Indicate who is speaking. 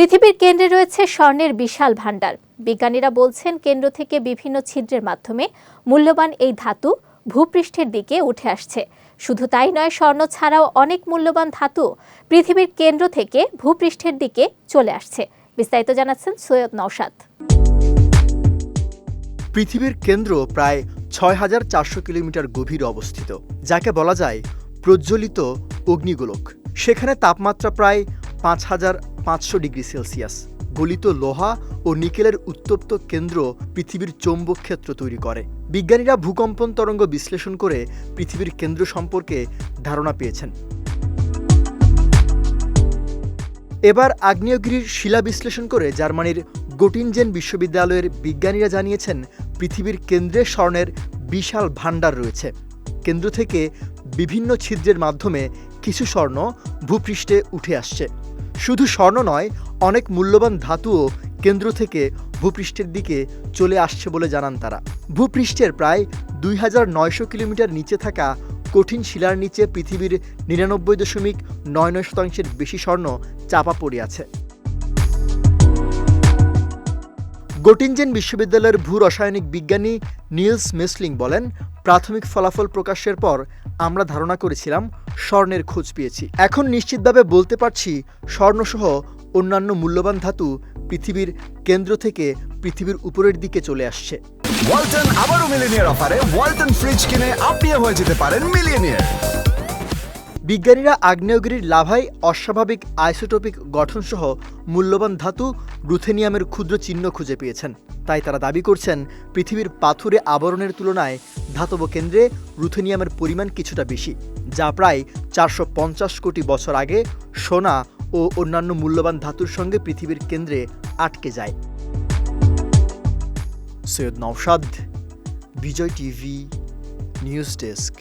Speaker 1: পৃথিবীর কেন্দ্রে রয়েছে স্বর্ণের বিশাল ভাণ্ডার। বিজ্ঞানীরা বলছেন, কেন্দ্র থেকে বিভিন্ন ছিদ্রের মাধ্যমে মূল্যবান এই ধাতু ভূপৃষ্ঠের দিকে উঠে আসছে। শুধু তাই নয়, স্বর্ণ ছাড়াও অনেক মূল্যবান ধাতু পৃথিবীর কেন্দ্র থেকে ভূপৃষ্ঠের দিকে চলে আসছে। বিস্তারিত জানাচ্ছেন সৈয়দ নওশাদ।
Speaker 2: পৃথিবীর কেন্দ্র প্রায় ছয় হাজার চারশো কিলোমিটার গভীরে অবস্থিত, যাকে বলা যায় প্রজ্বলিত অগ্নিগোলক। সেখানে তাপমাত্রা প্রায় পাঁচ হাজার পাঁচশো ডিগ্রি সেলসিয়াস, গলিত লোহা ও নিকেলের উত্তপ্ত কেন্দ্র পৃথিবীর চৌম্বক ক্ষেত্র তৈরি করে। বিজ্ঞানীরা ভূকম্পন তরঙ্গ বিশ্লেষণ করে পৃথিবীর কেন্দ্র সম্পর্কে ধারণা পেয়েছেন। এবার আগ্নেয়গিরির শিলা বিশ্লেষণ করে জার্মানির গোটিনজেন বিশ্ববিদ্যালয়ের বিজ্ঞানীরা জানিয়েছেন, পৃথিবীর কেন্দ্রে স্বর্ণের বিশাল ভাণ্ডার রয়েছে। কেন্দ্র থেকে বিভিন্ন ছিদ্রের মাধ্যমে কিছু স্বর্ণ ভূপৃষ্ঠে উঠে আসছে। শুধু স্বর্ণ নয়, অনেক মূল্যবান ধাতুও কেন্দ্র থেকে ভূপৃষ্ঠের দিকে চলে আসছে বলে জানান তারা। ভূপৃষ্ঠের প্রায় দুই হাজার নয়শো কিলোমিটার নিচে থাকা কঠিন শিলার নিচে পৃথিবীর নিরানব্বই দশমিক নয় নয় শতাংশের বেশি স্বর্ণ চাপা পড়ে আছে। গোটিনজেন বিশ্ববিদ্যালয়ের ভূ রাসায়নিক বিজ্ঞানী নিলস মেসলিং বলেন, প্রাথমিক ফলাফল প্রকাশের পর আমরা ধারণা করেছিলাম স্বর্ণের খোঁজ পেয়েছি। এখন নিশ্চিতভাবে বলতে পারছি স্বর্ণসহ অন্যান্য মূল্যবান ধাতু পৃথিবীর কেন্দ্র থেকে পৃথিবীর উপরের দিকে চলে আসছে।
Speaker 3: ওয়ালটন আবারও মিলিনিয়ার অফারে ওয়ালটন ফ্রিজ কিনে আপনিও হয়ে যেতে পারেন মিলিয়নিয়ার।
Speaker 2: বিজ্ঞানীরা আগ্নেয়গিরির লাভায় অস্বাভাবিক আইসোটোপিক গঠনসহ মূল্যবান ধাতু রুথেনিয়ামের ক্ষুদ্র চিহ্ন খুঁজে পেয়েছেন। তাই তারা দাবি করছেন, পৃথিবীর পাথুরে আবরণের তুলনায় ধাতব কেন্দ্রে রুথেনিয়ামের পরিমাণ কিছুটা বেশি, যা প্রায় চারশো পঞ্চাশ কোটি বছর আগে সোনা ও অন্যান্য মূল্যবান ধাতুর সঙ্গে পৃথিবীর কেন্দ্রে আটকে যায়। Syed Naushad, Vijay TV, news desk.